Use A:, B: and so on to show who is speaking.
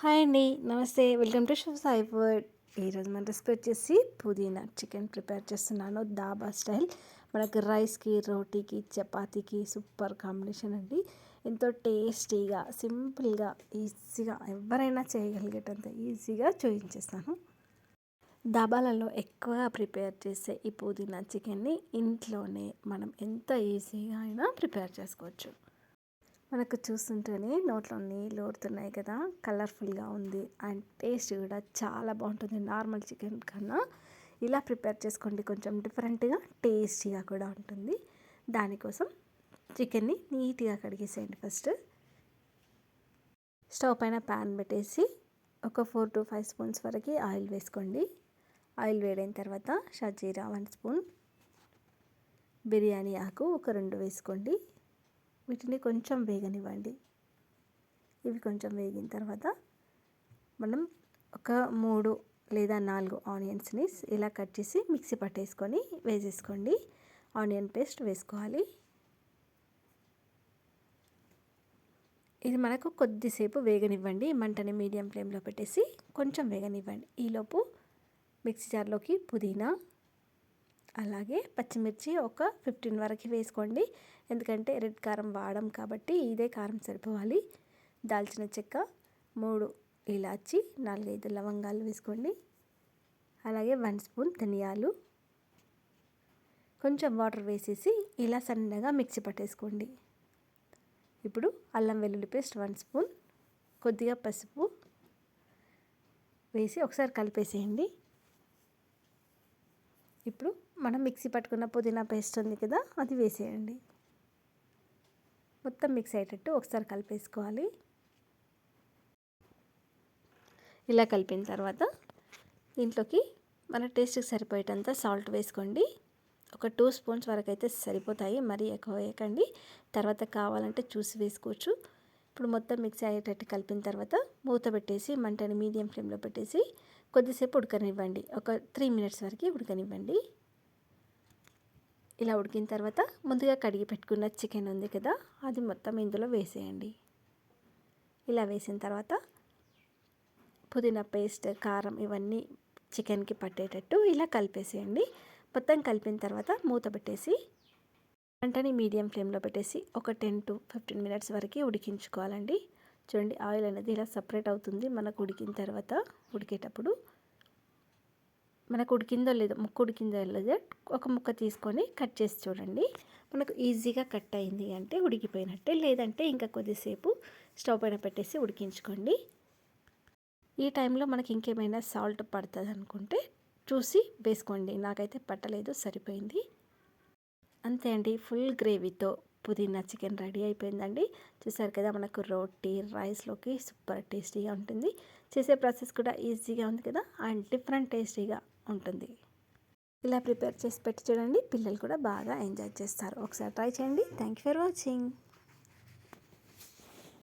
A: Hi అండి. నమస్తే. Welcome to show Sai food ఈరోజు మన రెసిపీ వచ్చేసి పుదీనా చికెన్ ప్రిపేర్ చేస్తున్నాను దాబా స్టైల్. మనకి రైస్కి రోటీకి చపాతీకి సూపర్ కాంబినేషన్ అండి. ఎంతో టేస్టీగా సింపుల్గా ఈజీగా ఎవరైనా చేయగలిగేటంత ఈజీగా చూపించేస్తాను. దాబాలలో ఎక్కువగా ప్రిపేర్ చేసే ఈ పుదీనా చికెన్ని ఇంట్లోనే మనం ఎంత ఈజీగా అయినా ప్రిపేర్ చేసుకోవచ్చు. మనకు చూస్తుంటేనే నోట్లో నీళ్ళు ఊరుతున్నాయి కదా కలర్ఫుల్గా ఉంది అండ్ టేస్ట్ కూడా చాలా బాగుంటుంది. నార్మల్ చికెన్ కన్నా ఇలా ప్రిపేర్ చేసుకోండి. కొంచెం డిఫరెంట్గా టేస్టీగా కూడా ఉంటుంది. దానికోసం చికెన్ని నీట్గా కడిగేసేయండి ఫస్ట్. స్టవ్ పైన ప్యాన్ పెట్టేసి ఒక ఫోర్ టు ఫైవ్ స్పూన్స్ వరకు ఆయిల్ వేసుకోండి. ఆయిల్ వేడైన తర్వాత షజీరా వన్ స్పూన్ బిర్యానీ ఆకు ఒక రెండు వేసుకోండి. వీటిని కొంచెం వేగనివ్వండి. ఇవి కొంచెం వేగిన తర్వాత మనం ఒక మూడు లేదా నాలుగు ఆనియన్స్ని ఇలా కట్ చేసి మిక్సీ పట్టేసుకొని వేసేసుకోండి. ఆనియన్ పేస్ట్ వేసుకోవాలి. ఇది మనకు కొద్దిసేపు వేగనివ్వండి. మంటని మీడియం ఫ్లేమ్లో పెట్టేసి కొంచెం వేగనివ్వండి. ఈలోపు మిక్సీ జార్లోకి పుదీనా అలాగే పచ్చిమిర్చి ఒక ఫిఫ్టీన్ వరకు వేసుకోండి. ఎందుకంటే రెడ్ కారం వాడడం కాబట్టి ఇదే కారం సరిపోవాలి. దాల్చిన చెక్క మూడు ఇలాచి నాలుగైదు లవంగాలు వేసుకోండి. అలాగే వన్ స్పూన్ ధనియాలు. కొంచెం వాటర్ వేసేసి ఇలా సన్నగా మిక్సీ పట్టేసుకోండి. ఇప్పుడు అల్లం వెల్లుల్లి పేస్ట్ వన్ స్పూన్ కొద్దిగా పసుపు వేసి ఒకసారి కలిపేసేయండి. ఇప్పుడు మనం మిక్సీ పట్టుకున్న పుదీనా పేస్ట్ ఉంది కదా అది వేసేయండి. మొత్తం మిక్స్ అయ్యేటట్టు ఒకసారి కలిపేసుకోవాలి. ఇలా కలిపిన తర్వాత దీంట్లోకి మన టేస్ట్కి సరిపోయేటంత సాల్ట్ వేసుకోండి. ఒక టూ స్పూన్స్ వరకు అయితే సరిపోతాయి మరీ ఎక్కువ వేయకండి. తర్వాత కావాలంటే చూసి వేసుకోవచ్చు. ఇప్పుడు మొత్తం మిక్స్ అయ్యేటట్టు కలిపిన తర్వాత మూత పెట్టేసి మంటని మీడియం ఫ్లేమ్లో పెట్టేసి కొద్దిసేపు ఉడకనివ్వండి. ఒక త్రీ మినిట్స్ వరకు ఉడకనివ్వండి. ఇలా ఉడికిన తర్వాత ముందుగా కడిగి పెట్టుకున్న చికెన్ ఉంది కదా అది మొత్తం ఇందులో వేసేయండి. ఇలా వేసిన తర్వాత పుదీనా పేస్ట్ కారం ఇవన్నీ చికెన్కి పట్టేటట్టు ఇలా కలిపేసేయండి. మొత్తం కలిపిన తర్వాత మూత పెట్టేసి వెంటనే మీడియం ఫ్లేమ్లో పెట్టేసి ఒక టెన్ టు ఫిఫ్టీన్ మినిట్స్ వరకు ఉడికించుకోవాలండి. చూడండి ఆయిల్ అనేది ఇలా సపరేట్ అవుతుంది. మనకు ఉడికిన తర్వాత ఉడికేటప్పుడు మనకు ఉడికిందో లేదో ముక్క ఉడికిందో లేదో ఒక ముక్క తీసుకొని కట్ చేసి చూడండి. మనకు ఈజీగా కట్ అయింది అంటే ఉడికిపోయినట్టే లేదంటే ఇంకా కొద్దిసేపు స్టవ్ పైన పెట్టేసి ఉడికించుకోండి. ఈ టైంలో మనకి ఇంకేమైనా సాల్ట్ పడుతుంది అనుకుంటే చూసి వేసుకోండి. నాకైతే పట్టలేదు సరిపోయింది. అంతే అండి ఫుల్ గ్రేవీతో పుదీనా చికెన్ రెడీ అయిపోయిందండి. చూసారు కదా మనకు రోటీ రైస్లోకి సూపర్ టేస్టీగా ఉంటుంది. చేసే ప్రాసెస్ కూడా ఈజీగా ఉంది కదా అండ్ డిఫరెంట్ టేస్టీగా ఉంటుంది. ఇలా ప్రిపేర్ చేసి పెట్టి చూడండి పిల్లలు కూడా బాగా ఎంజాయ్ చేస్తారు. ఒకసారి ట్రై చేయండి. Thank you for watching.